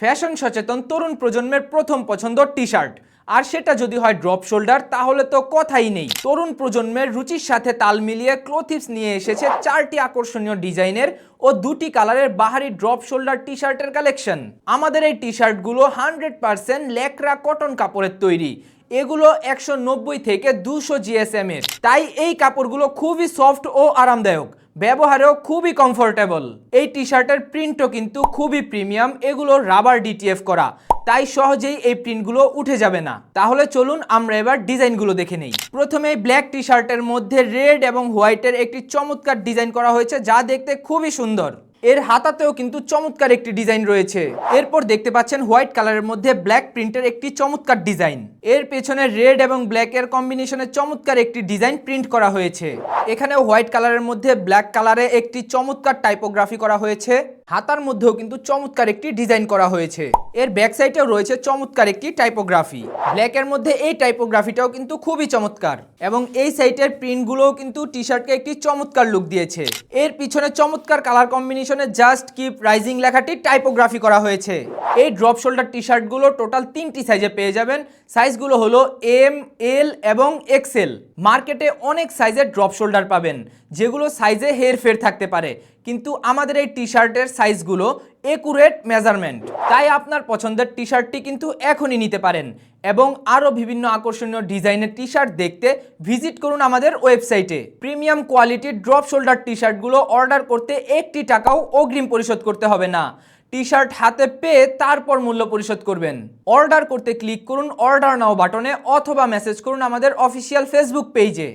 Fashion সচেতন তরুণ প্রজন্মের প্রথম পছন্দ টি শার্ট আর সেটা যদি হয় ড্রপ শোল্ডার, তাহলে তো কথাই নেই। তরুণ প্রজন্মের রুচির সাথে তাল মিলিয়ে ক্লোথিপস নিয়ে এসেছে চারটি আকর্ষণীয় ডিজাইনের ও দুটি কালারের বাহারি ড্রপ শোল্ডার টি শার্টের কালেকশন। আমাদের এই টি শার্টগুলো হান্ড্রেড পার্সেন্ট লেকরা কটন কাপড়ের তৈরি। এগুলো একশো নব্বই থেকে দুশো জিএসএম এর। তাই এই কাপড়গুলো খুবই সফট ও আরামদায়ক। ব্যবহারেও খুবই কমফোর্টেবল এই টি শার্টের প্রিন্টও কিন্তু খুবই প্রিমিয়াম এগুলো রাবার ডিটিএফ করা। তাই সহজেই এই প্রিন্টগুলো উঠে যাবে না। তাহলে চলুন আমরা এবার ডিজাইনগুলো দেখে নেই। প্রথমে ব্ল্যাক টি শার্টের মধ্যে রেড এবং হোয়াইটের একটি চমৎকার ডিজাইন করা হয়েছে, যা দেখতে খুবই সুন্দর। এর হাতাতেও কিন্তু চমৎকার একটি ডিজাইন রয়েছে। এরপর দেখতে পাচ্ছেন হোয়াইট কালারের মধ্যে ব্ল্যাক প্রিন্টের একটি চমৎকার ডিজাইন। এর পেছনে রেড এবং ব্ল্যাক এর কম্বিনেশনে চমৎকার একটি ডিজাইন প্রিন্ট করা হয়েছে। এখানে হোয়াইট কালারের মধ্যে ব্ল্যাক কালারে একটি চমৎকার টাইপোগ্রাফি করা হয়েছে। হাতার মধ্যেও কিন্তু চমৎকার একটি ডিজাইন করা হয়েছে। এর ব্যাক সাইডেও রয়েছে চমৎকার একটি টাইপোগ্রাফি ব্ল্যাক এর মধ্যে এই টাইপোগ্রাফিটাও কিন্তু খুবই চমৎকার এবং এই সাইটের প্রিন্টগুলোও কিন্তু টি শার্টকে একটি চমৎকার লুক দিয়েছে। এর পিছনে চমৎকার কালার কম্বিনেশনে জাস্ট কিপ রাইজিং লেখাটি টাইপোগ্রাফি করা হয়েছে। এই ড্রপ শোল্ডার টি শার্টগুলো টোটাল তিনটি সাইজে পেয়ে যাবেন। সাইজগুলো হলো এম এল এবং এক্সেল মার্কেটে অনেক সাইজের ড্রপ শোল্ডার পাবেন, যেগুলো সাইজে হেরফের থাকতে পারে। কিন্তু আমাদের এই টি শার্টের সাইজগুলো একুরেট মেজারমেন্ট। তাই আপনার পছন্দের টি শার্টটি কিন্তু এখনই নিতে পারেন এবং আরও বিভিন্ন আকর্ষণীয় ডিজাইনের টি শার্ট দেখতে ভিজিট করুন আমাদের ওয়েবসাইটে। প্রিমিয়াম কোয়ালিটির ড্রপ শোল্ডার টি শার্টগুলো অর্ডার করতে একটি টাকাও অগ্রিম পরিশোধ করতে হবে না। টি শার্ট হাতে পেয়ে তারপর মূল্য পরিশোধ করবেন। অর্ডার করতে ক্লিক করুন অর্ডার নাও বাটনে অথবা মেসেজ করুন আমাদের অফিসিয়াল ফেসবুক পেজে।